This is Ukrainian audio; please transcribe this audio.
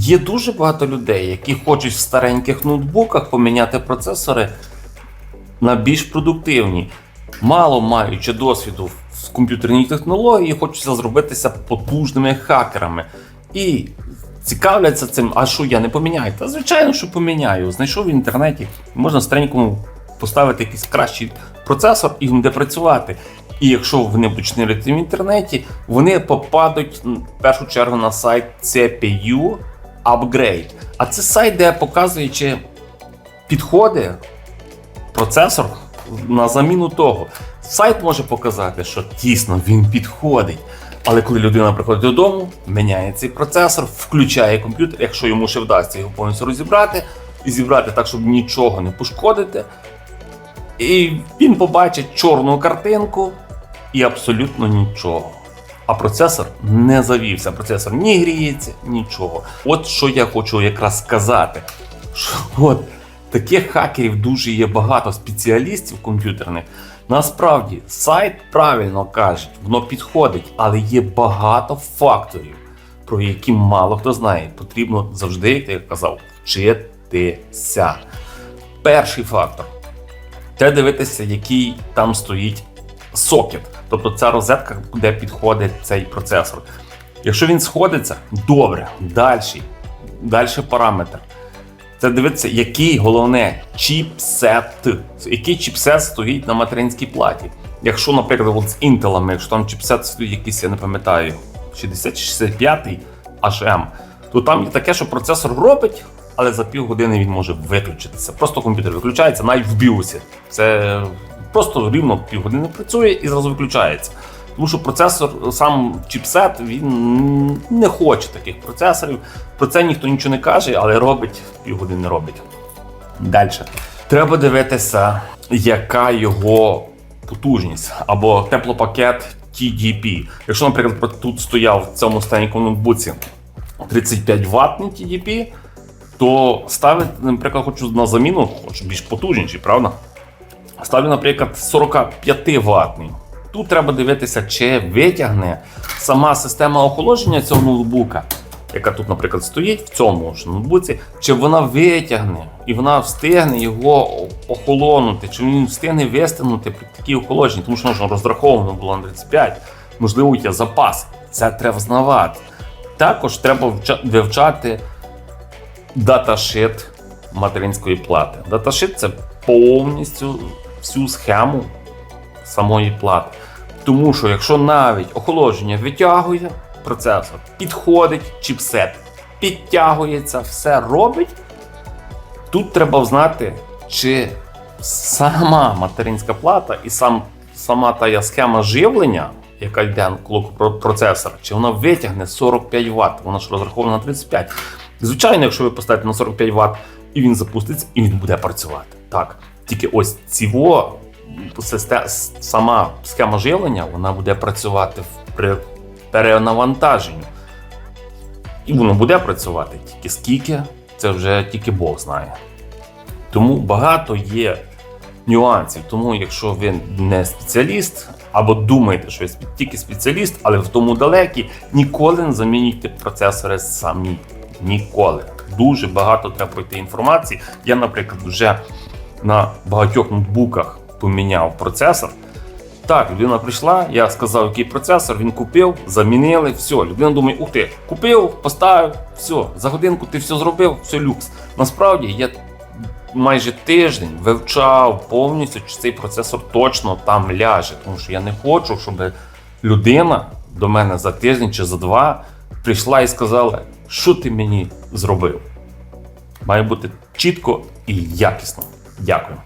Є дуже багато людей, які хочуть в стареньких ноутбуках поміняти процесори на більш продуктивні. Мало маючи досвіду в комп'ютерній технології, хочеться зробитися потужними хакерами. І цікавляться цим, а що я не поміняю? Та звичайно, що поміняю. Знайшов в інтернеті, можна старенькому поставити якийсь кращий процесор і буде працювати. І якщо вони будуть шнирити в інтернеті, вони попадуть в першу чергу на сайт CPU Upgrade. А це сайт, де показує, чи підходить процесор на заміну того. Сайт може показати, що дійсно він підходить. Але коли людина приходить додому, міняє цей процесор, включає комп'ютер, якщо йому ще вдасться його повністю розібрати і зібрати так, щоб нічого не пошкодити. І він побачить чорну картинку і абсолютно нічого. А процесор не завівся. Процесор ні гріється, нічого. От що я хочу якраз сказати. Що от таких хакерів дуже є багато спеціалістів комп'ютерних. Насправді, сайт правильно каже, воно підходить, але є багато факторів, про які мало хто знає. Потрібно завжди, як я казав, вчитися. Перший фактор треба дивитися, який там стоїть сокет, тобто ця розетка, де підходить цей процесор. Якщо він сходиться, добре, далі, далі параметр. Це дивитися, який головне чіпсет, який чіпсет стоїть на материнській платі. Якщо, наприклад, от з інтелами, якщо там чіпсет стоїть якийсь, я не пам'ятаю, 60-65 HM, то там є таке, що процесор робить, але за півгодини він може виключитися. Просто комп'ютер виключається навіть в біосі. Це просто рівно півгодини працює і зразу виключається. Тому що процесор, сам чіпсет, він не хоче таких процесорів. Про це ніхто нічого не каже, але робить півгодини робить. Далі. Треба дивитися, яка його потужність або теплопакет TDP. Якщо, наприклад, тут стояв в цьому станіку ноутбуці 35 ватний TDP, то ставити, наприклад, хочу на заміну, хочу більш потужніший, правда? Ставлю, наприклад, 45 ватний. Тут треба дивитися, чи витягне сама система охолодження цього ноутбука, яка тут, наприклад, стоїть в цьому ж ноутбуці, чи вона витягне і вона встигне його охолонути, чи він встигне вистигнути при такій охолодженні, тому що воно розраховано було на 35, можливо, є запас. Це треба знавати. Також треба вивчати даташит материнської плати. Даташит це повністю всю схему самої плати. Тому що якщо навіть охолодження витягує процесор, підходить чіпсет, підтягується, все робить, тут треба знати, чи сама материнська плата і сам, сама та схема живлення, яка йде навколо про- процесора, чи вона витягне 45 Вт, вона ж розрахована на 35. Звичайно, якщо ви поставите на 45 Вт і він запуститься, і він буде працювати. Так. Тільки ось систе- сама схема живлення вона буде працювати при перенавантаженні. І воно буде працювати тільки скільки, це вже тільки Бог знає. Тому багато є нюансів. Тому, якщо ви не спеціаліст, або думаєте, що ви тільки спеціаліст, але в тому далекі, ніколи не замінюйте процесори самі. Ніколи. Дуже багато треба пройти інформації. Я, наприклад, вже на багатьох ноутбуках поміняв процесор. Так, людина прийшла, я сказав, який процесор, він купив, замінили, все. Людина думає, ух ти, купив, поставив, все, за годинку ти все зробив, все люкс. Насправді я майже тиждень вивчав повністю, чи цей процесор точно там ляже. Тому що я не хочу, щоб людина до мене за тиждень чи за два прийшла і сказала, що ти мені зробив. Має бути чітко і якісно. Дякую.